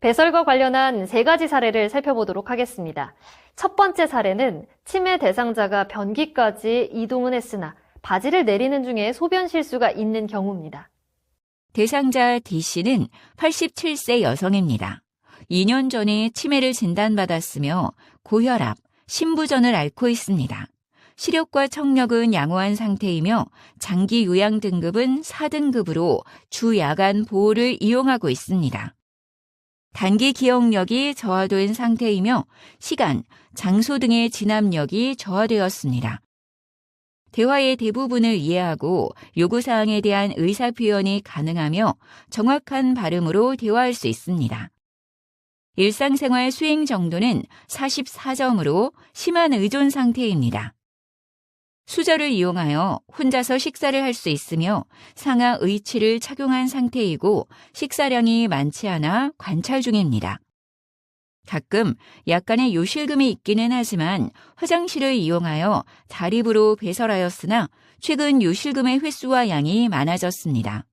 배설과 관련한 세 가지 사례를 살펴보도록 하겠습니다. 첫 번째 사례는 치매 대상자가 변기까지 이동은 했으나 바지를 내리는 중에 소변 실수가 있는 경우입니다. 대상자 D씨는 87세 여성입니다. 2년 전에 치매를 진단받았으며 고혈압, 심부전을 앓고 있습니다. 시력과 청력은 양호한 상태이며 장기 요양 등급은 4등급으로 주 야간 보호를 이용하고 있습니다. 단기 기억력이 저하된 상태이며 시간, 장소 등의 진압력이 저하되었습니다. 대화의 대부분을 이해하고 요구사항에 대한 의사표현이 가능하며 정확한 발음으로 대화할 수 있습니다. 일상생활 수행 정도는 44점으로 심한 의존 상태입니다. 수저를 이용하여 혼자서 식사를 할 수 있으며 상하 의치를 착용한 상태이고 식사량이 많지 않아 관찰 중입니다. 가끔 약간의 요실금이 있기는 하지만 화장실을 이용하여 자립으로 배설하였으나 최근 요실금의 횟수와 양이 많아졌습니다.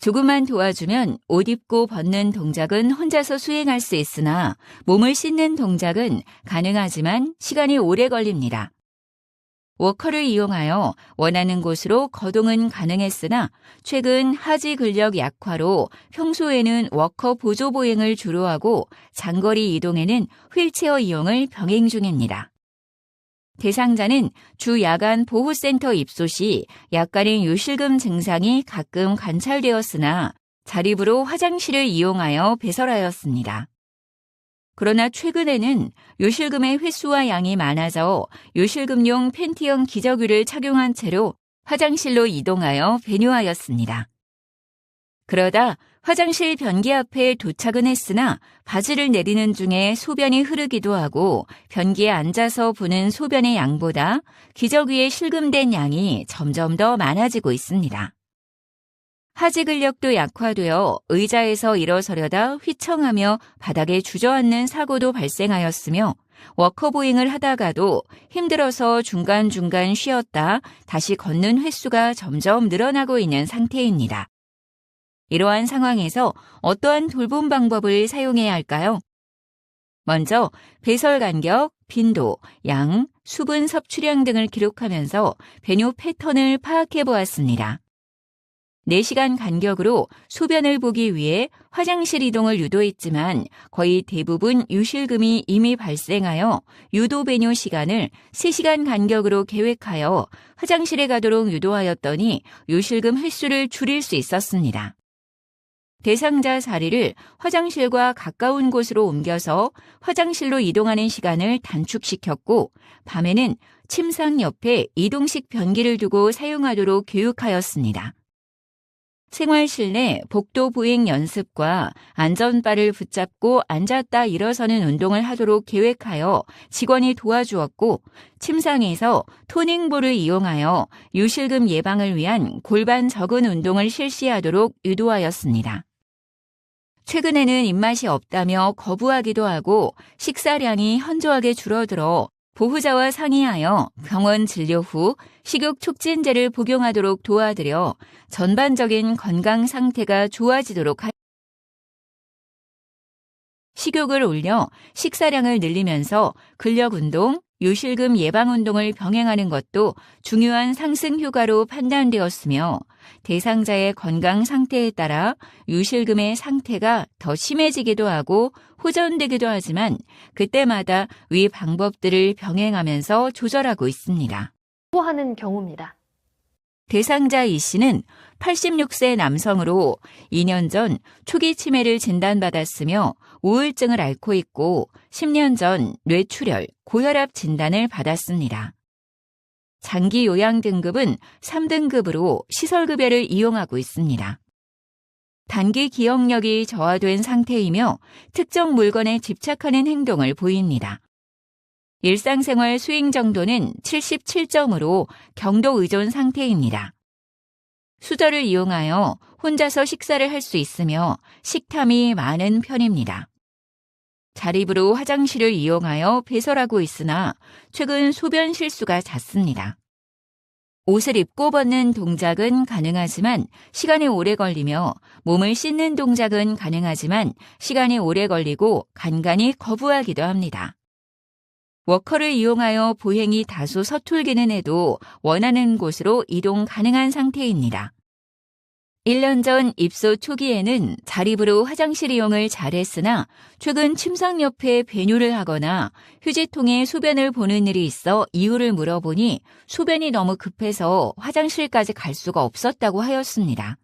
조금만 도와주면 옷 입고 벗는 동작은 혼자서 수행할 수 있으나 몸을 씻는 동작은 가능하지만 시간이 오래 걸립니다. 워커를 이용하여 원하는 곳으로 거동은 가능했으나 최근 하지 근력 약화로 평소에는 워커 보조 보행을 주로 하고 장거리 이동에는 휠체어 이용을 병행 중입니다. 대상자는 주 야간 보호센터 입소 시 약간의 요실금 증상이 가끔 관찰되었으나 자립으로 화장실을 이용하여 배설하였습니다. 그러나 최근에는 요실금의 횟수와 양이 많아져 요실금용 팬티형 기저귀를 착용한 채로 화장실로 이동하여 배뇨하였습니다. 그러다 화장실 변기 앞에 도착은 했으나 바지를 내리는 중에 소변이 흐르기도 하고 변기에 앉아서 부는 소변의 양보다 기저귀에 실금된 양이 점점 더 많아지고 있습니다. 하지 근력도 약화되어 의자에서 일어서려다 휘청하며 바닥에 주저앉는 사고도 발생하였으며 워커보잉을 하다가도 힘들어서 중간중간 쉬었다 다시 걷는 횟수가 점점 늘어나고 있는 상태입니다. 이러한 상황에서 어떠한 돌봄 방법을 사용해야 할까요? 먼저 배설 간격, 빈도, 양, 수분 섭취량 등을 기록하면서 배뇨 패턴을 파악해 보았습니다. 4시간 간격으로 소변을 보기 위해 화장실 이동을 유도했지만 거의 대부분 유실금이 이미 발생하여 유도 배뇨 시간을 3시간 간격으로 계획하여 화장실에 가도록 유도하였더니 유실금 횟수를 줄일 수 있었습니다. 대상자 자리를 화장실과 가까운 곳으로 옮겨서 화장실로 이동하는 시간을 단축시켰고 밤에는 침상 옆에 이동식 변기를 두고 사용하도록 교육하였습니다. 생활 실 내 복도 보행 연습과 안전바를 붙잡고 앉았다 일어서는 운동을 하도록 계획하여 직원이 도와주었고 침상에서 토닝볼을 이용하여 유실금 예방을 위한 골반 적은 운동을 실시하도록 유도하였습니다. 최근에는 입맛이 없다며 거부하기도 하고 식사량이 현저하게 줄어들어 보호자와 상의하여 병원 진료 후 식욕 촉진제를 복용하도록 도와드려 전반적인 건강 상태가 좋아지도록 하 식욕을 올려 식사량을 늘리면서 근력 운동, 요실금 예방 운동을 병행하는 것도 중요한 상승 효과로 판단되었으며 대상자의 건강 상태에 따라 요실금의 상태가 더 심해지기도 하고 호전되기도 하지만 그때마다 위 방법들을 병행하면서 조절하고 있습니다. 하는 경우입니다. 대상자 이 씨는 86세 남성으로 2년 전 초기 치매를 진단받았으며 우울증을 앓고 있고 10년 전 뇌출혈, 고혈압 진단을 받았습니다. 장기 요양 등급은 3등급으로 시설급여를 이용하고 있습니다. 단기 기억력이 저하된 상태이며 특정 물건에 집착하는 행동을 보입니다. 일상생활 수행 정도는 77점으로 경도 의존 상태입니다. 수저를 이용하여 혼자서 식사를 할 수 있으며 식탐이 많은 편입니다. 자립으로 화장실을 이용하여 배설하고 있으나 최근 소변 실수가 잦습니다. 옷을 입고 벗는 동작은 가능하지만 시간이 오래 걸리며 몸을 씻는 동작은 가능하지만 시간이 오래 걸리고 간간히 거부하기도 합니다. 워커를 이용하여 보행이 다소 서툴기는 해도 원하는 곳으로 이동 가능한 상태입니다. 1년 전 입소 초기에는 자립으로 화장실 이용을 잘했으나 최근 침상 옆에 배뇨를 하거나 휴지통에 소변을 보는 일이 있어 이유를 물어보니 소변이 너무 급해서 화장실까지 갈 수가 없었다고 하였습니다.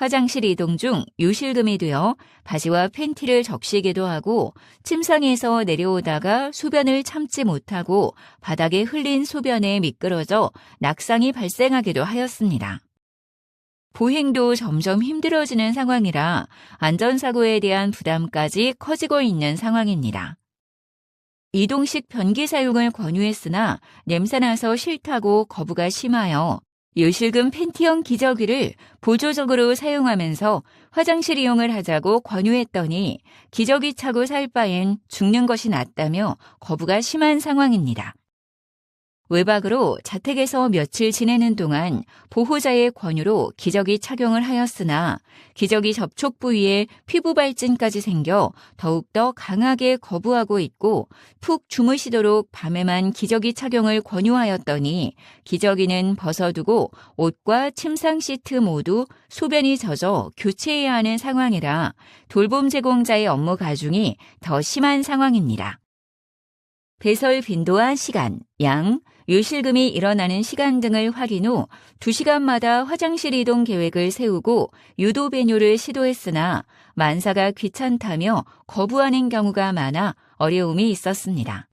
화장실 이동 중 요실금이 되어 바지와 팬티를 적시기도 하고 침상에서 내려오다가 소변을 참지 못하고 바닥에 흘린 소변에 미끄러져 낙상이 발생하기도 하였습니다. 보행도 점점 힘들어지는 상황이라 안전사고에 대한 부담까지 커지고 있는 상황입니다. 이동식 변기 사용을 권유했으나 냄새나서 싫다고 거부가 심하여 요실금 팬티형 기저귀를 보조적으로 사용하면서 화장실 이용을 하자고 권유했더니 기저귀 차고 살 바엔 죽는 것이 낫다며 거부가 심한 상황입니다. 외박으로 자택에서 며칠 지내는 동안 보호자의 권유로 기저귀 착용을 하였으나 기저귀 접촉 부위에 피부 발진까지 생겨 더욱더 강하게 거부하고 있고 푹 주무시도록 밤에만 기저귀 착용을 권유하였더니 기저귀는 벗어두고 옷과 침상 시트 모두 소변이 젖어 교체해야 하는 상황이라 돌봄 제공자의 업무 가중이 더 심한 상황입니다. 배설 빈도와 시간, 양, 요실금이 일어나는 시간 등을 확인 후 2시간마다 화장실 이동 계획을 세우고 유도 배뇨를 시도했으나 만사가 귀찮다며 거부하는 경우가 많아 어려움이 있었습니다.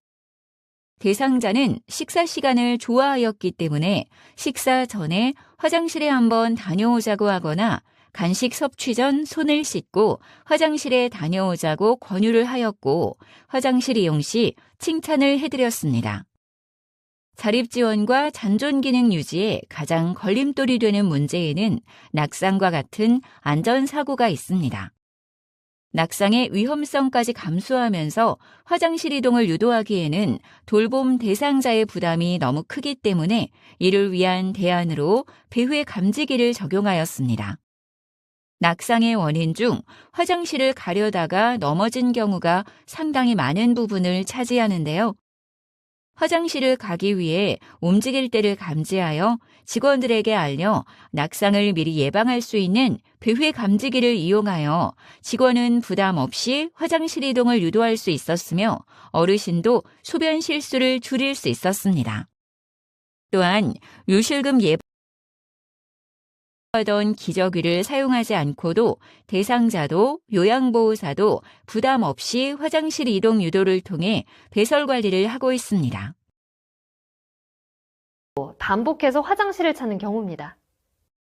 대상자는 식사 시간을 좋아하였기 때문에 식사 전에 화장실에 한번 다녀오자고 하거나 간식 섭취 전 손을 씻고 화장실에 다녀오자고 권유를 하였고 화장실 이용 시 칭찬을 해드렸습니다. 자립 지원과 잔존 기능 유지에 가장 걸림돌이 되는 문제에는 낙상과 같은 안전 사고가 있습니다. 낙상의 위험성까지 감수하면서 화장실 이동을 유도하기에는 돌봄 대상자의 부담이 너무 크기 때문에 이를 위한 대안으로 배회 감지기를 적용하였습니다. 낙상의 원인 중 화장실을 가려다가 넘어진 경우가 상당히 많은 부분을 차지하는데요. 화장실을 가기 위해 움직일 때를 감지하여 직원들에게 알려 낙상을 미리 예방할 수 있는 배회 감지기를 이용하여 직원은 부담 없이 화장실 이동을 유도할 수 있었으며 어르신도 소변 실수를 줄일 수 있었습니다. 또한 요실금 예방 하던 기저귀를 사용하지 않고도 대상자도 요양보호사도 부담 없이 화장실 이동 유도를 통해 배설 관리를 하고 있습니다. 반복해서 화장실을 찾는 경우입니다.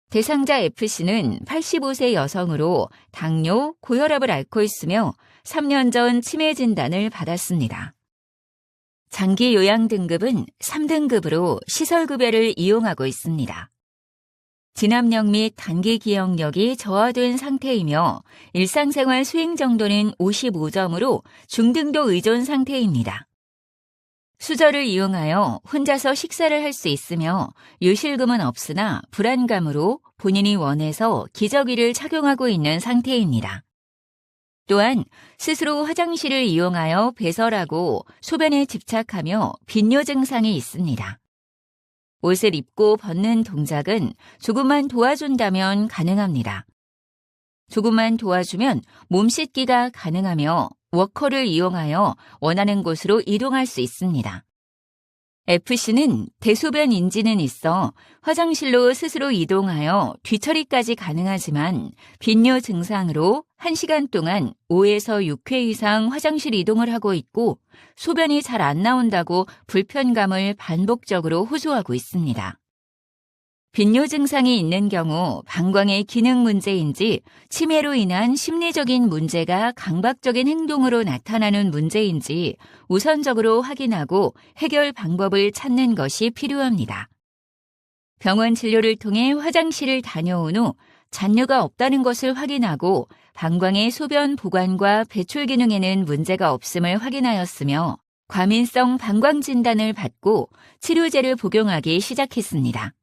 대상자 F씨는 85세 여성으로 당뇨, 고혈압을 앓고 있으며 3년 전 치매 진단을 받았습니다. 장기 요양 등급은 3등급으로 시설 급여를 이용하고 있습니다. 진압력 및 단기 기억력이 저하된 상태이며 일상생활 수행 정도는 55점으로 중등도 의존 상태입니다. 수저를 이용하여 혼자서 식사를 할 수 있으며 요실금은 없으나 불안감으로 본인이 원해서 기저귀를 착용하고 있는 상태입니다. 또한 스스로 화장실을 이용하여 배설하고 소변에 집착하며 빈뇨 증상이 있습니다. 옷을 입고 벗는 동작은 조금만 도와준다면 가능합니다. 조금만 도와주면 몸 씻기가 가능하며 워커를 이용하여 원하는 곳으로 이동할 수 있습니다. FC는 대소변 인지는 있어 화장실로 스스로 이동하여 뒤처리까지 가능하지만 빈뇨 증상으로 1시간 동안 5에서 6회 이상 화장실 이동을 하고 있고 소변이 잘 안 나온다고 불편감을 반복적으로 호소하고 있습니다. 빈뇨 증상이 있는 경우 방광의 기능 문제인지 치매로 인한 심리적인 문제가 강박적인 행동으로 나타나는 문제인지 우선적으로 확인하고 해결 방법을 찾는 것이 필요합니다. 병원 진료를 통해 화장실을 다녀온 후 잔류가 없다는 것을 확인하고 방광의 소변 보관과 배출 기능에는 문제가 없음을 확인하였으며 과민성 방광 진단을 받고 치료제를 복용하기 시작했습니다.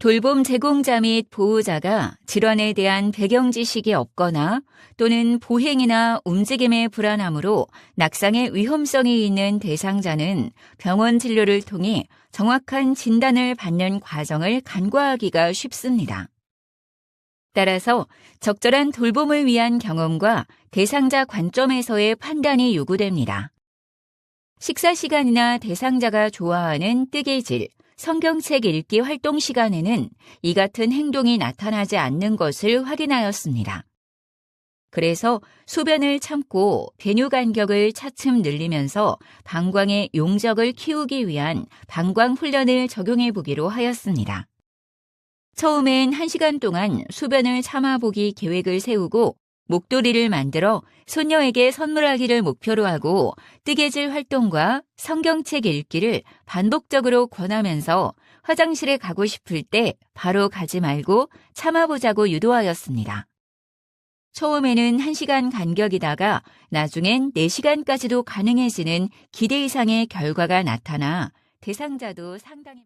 돌봄 제공자 및 보호자가 질환에 대한 배경 지식이 없거나 또는 보행이나 움직임의 불안함으로 낙상의 위험성이 있는 대상자는 병원 진료를 통해 정확한 진단을 받는 과정을 간과하기가 쉽습니다. 따라서 적절한 돌봄을 위한 경험과 대상자 관점에서의 판단이 요구됩니다. 식사 시간이나 대상자가 좋아하는 뜨개질, 성경책 읽기 활동 시간에는 이 같은 행동이 나타나지 않는 것을 확인하였습니다. 그래서 소변을 참고 배뇨 간격을 차츰 늘리면서 방광의 용적을 키우기 위한 방광 훈련을 적용해 보기로 하였습니다. 처음엔 1시간 동안 소변을 참아보기 계획을 세우고 목도리를 만들어 손녀에게 선물하기를 목표로 하고 뜨개질 활동과 성경책 읽기를 반복적으로 권하면서 화장실에 가고 싶을 때 바로 가지 말고 참아보자고 유도하였습니다. 처음에는 1시간 간격이다가 나중엔 4시간까지도 가능해지는 기대 이상의 결과가 나타나 대상자도 상당히